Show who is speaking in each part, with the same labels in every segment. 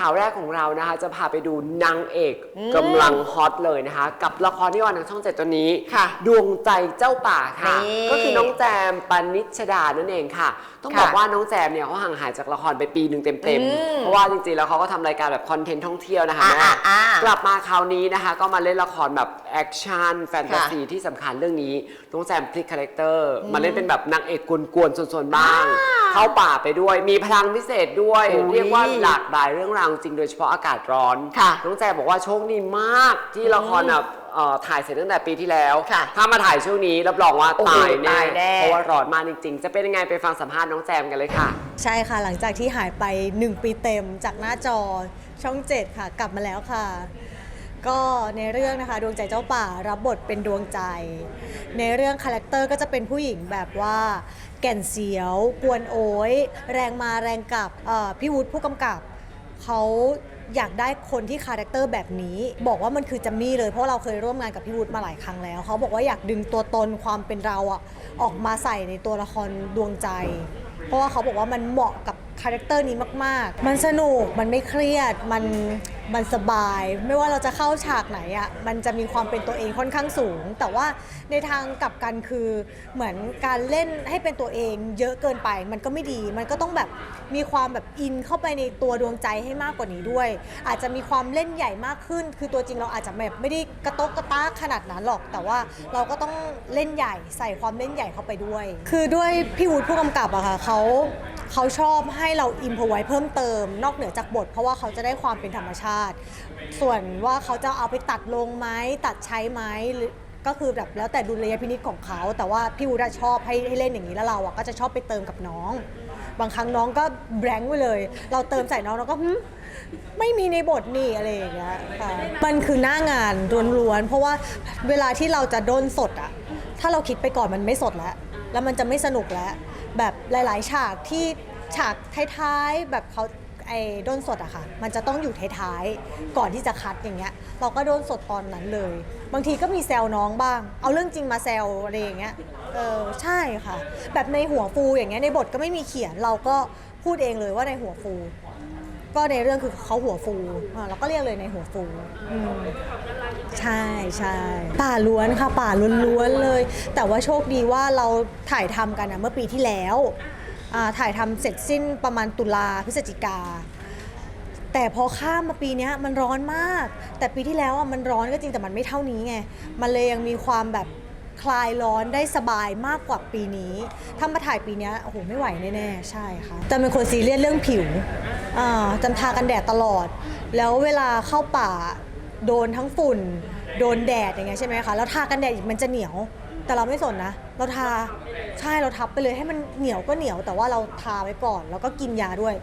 Speaker 1: ข่าวแรกของเรานะคะ จะพาไปดูนางเอก
Speaker 2: อืม
Speaker 1: กำลังฮอตเลยนะคะ กับละครที่ออนทางช่องเจ็ดตัวนี้
Speaker 2: ค่ะ
Speaker 1: ดวงใจเจ้าป่าค่ะ
Speaker 2: นี่
Speaker 1: ก็คือน้องแจมปนิชดานั่นเองค่ะ ต้อง
Speaker 2: ค่ะ
Speaker 1: บอกว่าน้องแจมเนี่ยเขาห่างหายจากละครไปปีหนึ่งเต็ม
Speaker 2: อืม
Speaker 1: ๆ เพราะว่าจริงๆ แล้วเขาก็ทำรายการแบบคอนเทนต์ท่องเที่ยวนะคะ
Speaker 2: อ่า
Speaker 1: แม่
Speaker 2: อ่าอ่า ก
Speaker 1: ลับมาคราวนี้นะคะ ก็มาเล่นละครแบบแอคชั่นแฟนตาซีที่สำคัญเรื่องนี้น้องแจมพลิกคาแรคเตอร์มาเล่นเป็นแบบนางเอกกวนๆส่วนๆบ้าง เข้าป่าไปด้วย มีพลังพิเศษด้วย
Speaker 2: อุ๊ย
Speaker 1: เรียกว่าหลากหลายเรื่องราวจริงโดยเฉพาะอากาศร้อน
Speaker 2: ค่ะ
Speaker 1: น้องแจมบอกว่าโชคดีมากที่ละครอะเอ่อถ่ายเสร็จตั้งแต่ปีที่แล้ว
Speaker 2: ค่ะ
Speaker 1: ถ้ามาถ่ายช่วงนี้รับรองว่า
Speaker 2: โอ้โห
Speaker 1: ตายแน่
Speaker 2: ตายแน่
Speaker 1: เพราะว่าร้อนมากจริง ๆ จะเป็นยังไงไปฟังสัมภาษณ์น้องแจมกันเลยค่ะ
Speaker 3: ใช่ค่ะ หลังจากที่หายไป 1 ปีเต็มจากหน้าจอช่อง 7 ค่ะ กลับมาแล้วค่ะ ก็ในเรื่องนะคะดวงใจเจ้าป่ารับบทเป็นดวงใจ ในเรื่องคาแรคเตอร์ก็จะเป็นผู้หญิงแบบว่าแก่นเสียว กวนโอยแรงมาแรงกลับพี่วุฒิผู้กำกับเขาอยากได้คนที่คาแรคเตอร์แบบนี้ บอกว่ามันคือจัมมี่เลยเพราะเราเคยร่วมงานกับพี่วุฒิมาหลายครั้งแล้ว เขาบอกว่าอยากดึงตัวตนความเป็นเราอะออกมาใส่ในตัวละครดวงใจ เพราะว่าเขาบอกว่ามันเหมาะกับ คาแรคเตอร์นี้มาก ๆ มันสนุก มันไม่เครียด มันมันสบาย ไม่ว่าเราจะเข้าฉากไหนอะมันจะมีความเป็นตัวเองค่อนข้างสูง แต่ว่าในทางกลับกันคือเหมือนการเล่นให้เป็นตัวเอง เยอะเกินไป มันก็ไม่ดี มันก็ต้องแบบมีความแบบอินเข้าไปในตัวดวงใจให้มากกว่านี้ด้วย อาจจะมีความเล่นใหญ่มากขึ้น คือตัวจริงเราอาจจะแบบไม่ได้กระตกกระตากขนาดนั้นหรอก แต่ว่าเราก็ต้องเล่นใหญ่ ใส่ความเล่นใหญ่เข้าไปด้วย คือด้วยพี่วูดผู้กำกับอะค่ะเขา เขาชอบให้เราอิมพอไว้เพิ่มเติม นอกเหนือจากบท เพราะว่าเขาจะได้ความเป็นธรรมชาติ ส่วนว่าเขาจะเอาไปตัดลงไหมตัดใช้ไหมก็คือแบบแล้วแต่ดุลยพินิจของเขา แต่ว่าพี่วูดอะชอบให้ให้เล่นอย่างนี้แล้วเราอะก็จะชอบไปเติมกับน้อง บางครั้งน้องก็แบงค์ไปเลย เราเติมใส่น้องเราก็ไม่มีในบทนี่อะไรอย่างเงี้ยค่ะมันคือหน้างานล้วนๆเพราะว่าเวลาที่เราจะด้นสดอะถ้าเราคิดไปก่อนมันไม่สดแล้วแล้วมันจะไม่สนุกแล้วแบบหลาย ๆ ฉากที่ ฉากท้ายๆแบบเขาไอ้ด้นสดอะค่ะ มันจะต้องอยู่ท้ายๆก่อนที่จะคัดอย่างเงี้ย เราก็โดนสดตอนนั้นเลย บางทีก็มีแซวน้องบ้าง เอาเรื่องจริงมาแซวอะไรอย่างเงี้ยเออใช่ค่ะ แบบในหัวฟูอย่างเงี้ยในบทก็ไม่มีเขียนเราก็พูดเองเลยว่าในหัวฟู ก็ในเรื่องคือเขาหัวฟูอ่าเราก็เรียกเลยในหัวฟูอืมใช่ใช่ป่าล้วนค่ะ ป่าล้วนๆเลย แต่ว่าโชคดีว่าเราถ่ายทำกันนะเมื่อปีที่แล้ว ถ่ายทำเสร็จสิ้นประมาณตุลาพฤศจิกา แต่พอข้ามมาปีนี้มันร้อนมาก แต่ปีที่แล้วอะมันร้อนก็จริงแต่มันไม่เท่านี้ไง มันเลยยังมีความแบบคลายร้อนได้สบายมากกว่าปีนี้ ถ้ามาถ่ายปีนี้โอ้โหไม่ไหวแน่ๆ ใช่ค่ะแต่เป็นคนซีเรียสเรื่องผิวอ่าจำทากันแดดตลอด แล้วเวลาเข้าป่าโดนทั้งฝุ่น โดนแดดอย่างเงี้ยใช่ไหมคะ แล้วทากันแดดมันจะเหนียว แต่เราไม่สนนะ เราทาใช่เราทับไปเลยให้มันเหนียวก็เหนียว แต่ว่าเราทาไว้ก่อน แล้วก็กินยาด้วย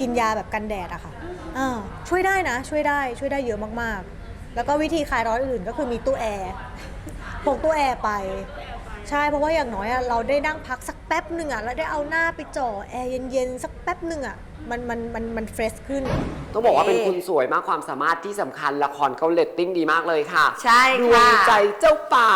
Speaker 3: กินยาแบบกันแดดอะค่ะอ่าช่วยได้นะ ช่วยได้ช่วยได้เยอะมากๆ แล้วก็วิธีคลายร้อนอื่นก็คือมีตู้แอร์พกตู้แอร์ไป ใช่เพราะว่าอย่างน้อยอะเราได้นั่งพักสักแป๊บหนึ่งอะแล้วได้เอาหน้าไปจ่อแอร์เย็นๆสักแป๊บหนึ่งอะมันมันมันมันเฟรชขึ้น
Speaker 1: ต้องบอกว่าเป็นคุณสวยมากความสามารถที่สำคัญละครเขาเลตติ้งดีมากเลยค่ะ
Speaker 2: ใช่
Speaker 1: ดวง
Speaker 2: ค่ะ
Speaker 1: ใจเจ้าป่า